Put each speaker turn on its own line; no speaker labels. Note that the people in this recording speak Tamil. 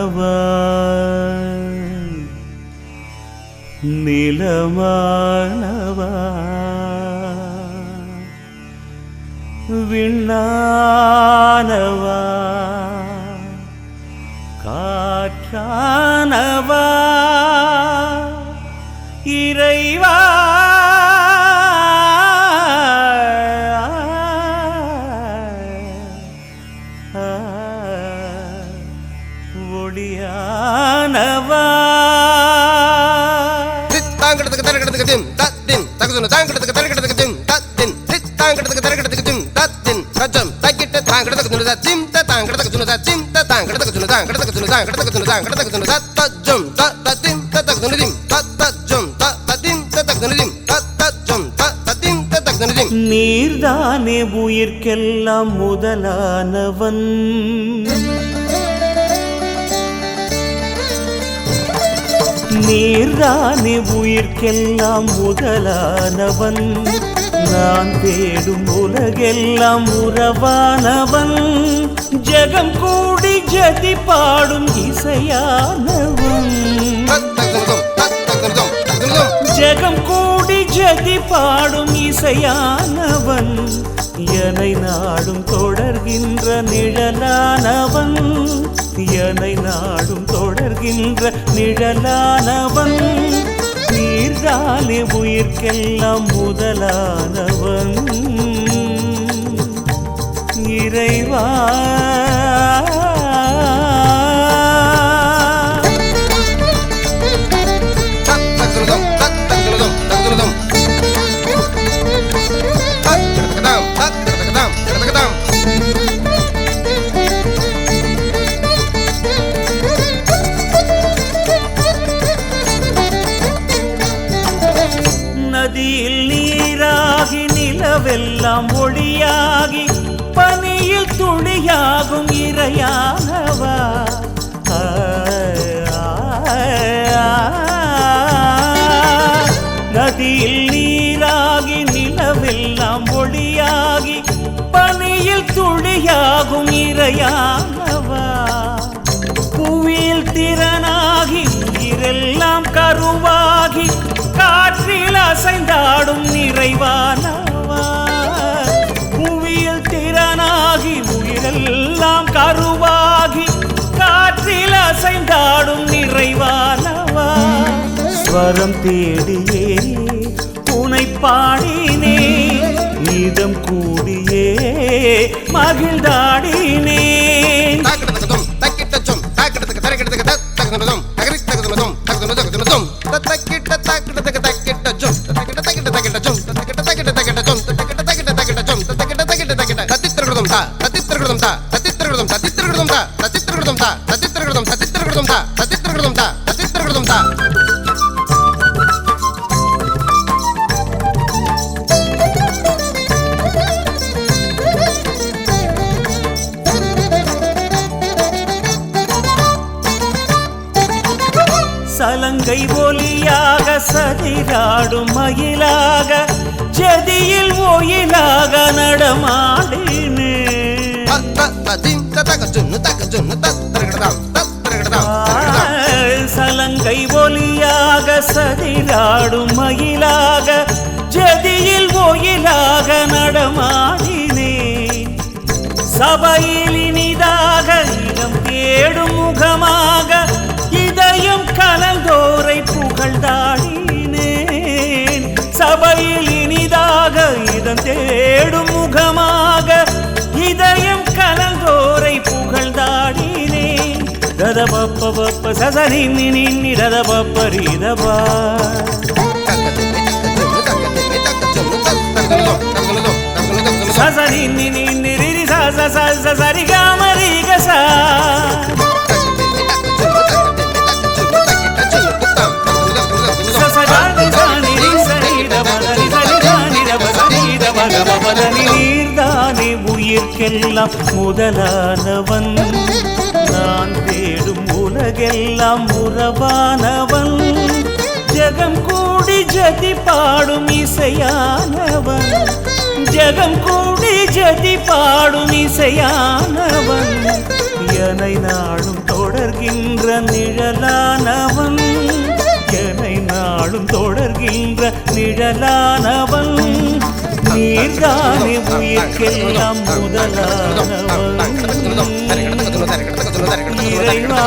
நீரானவர் நிலமானவா விண்ணானவா காற்றானவா ஒளியானவா
தித்தாங்கடத்துக்கு தரகடத்துக்கு திம் தத்தின் தகுதுன தாங்கடத்துக்கு தரகடத்துக்கு திம் தத்தின் தித்தாங்கடத்துக்கு தரகடத்துக்கு திம் தத்தின் ரஜம் தக்கிட்ட தாங்கடத்துக்கு துணுதா திம். தத்தாங்கடத்துக்கு துணுதா திம். தத்தாங்கடத்துக்கு துணுதா கடத்துக்கு துணுதா கடத்துக்கு துணுதா கடத்துக்கு துணுதா தஜம் தத்தின் தத்தக்கு துணுதிம் தத்தஜம் தத்தின் தத்தக்கு துணுதிம் தத்தஜம் தத்தின் தத்தக்கு துணுதிம்
நீர்தானே உயிர்க்கெல்லாம் முதலானவன். நீர்தானே உயிர்க்கெல்லாம் முதலானவன்? நான் தேடும் உலகெல்லாம் உறவானவன். ஜெகம் கூடி ஜதி பாடும் இசையானவன்.
தத்தகுதும்
ஜெகம் கூடி ஜதி பாடும் இசையானவன். எனை நாடும் தொடர்கின்ற நிழலானவன். எனை நாடும் தொடர்கின்ற நிழலானவன் நீர்தானே உயிர்க்கெல்லாம் முதலானவன். நிலவெல்லாம் ஒளியாகி பனியில் துளியாகும் இரையானவா நதியில் நீராகி நிலவெல்லாம் ஒளியாகி பனியில் துளியாகும் இரையானவா புவியில் திறனாகி நீரெல்லாம் கருவாகி காற்றில் அசைந்தாடும் நிறைவான தத்தக்கிட்ட தேடியே தக்கிட்டச்சும் பாடினே தக்கிட்ட கூடியே மகிழ்ந்தாடினே
தக்கிட்ட தக்கிட்ட தத்தித்திரகுதும் தா தத்தித்திரகுதும் தா தத்தித்திரகுதும் தத்தித்திரகுதும் தா தத்தித்திரகுதும் தா
சலங்கை ஒலியாக சதிராடும் மயிலாக ஜதியில் ஓயிலாக நடமாடினே. சலங்கை ஒலியாக சதிராடும் மயிலாக ஜதியில் ஓயிலாக நடமாடினே. சபையில் புகழ்ந்தாடினேன் ரத பப்ப பப்ப சசனி நின்னி ரத பப்ப ரீதபா சசனி நின்னி ரிரி ச ச ச ச சரி காமரி கசா நீர்தானே உயிர்க்கெல்லாம் முதலானவன் நான் தேடும் உலகெல்லாம் உறவானவன். ஜகம் கூடி ஜதி பாடும் இசையானவன். ஜகம் கூடி ஜதி பாடும் இசையானவன். என நாடும் தொடர்கின்ற நிழலானவன். நாளும் தொடர்கின்ற நிழலானவன் நீர்தானே உயிர்க்கெல்லாம் முதலானவன் இறைவா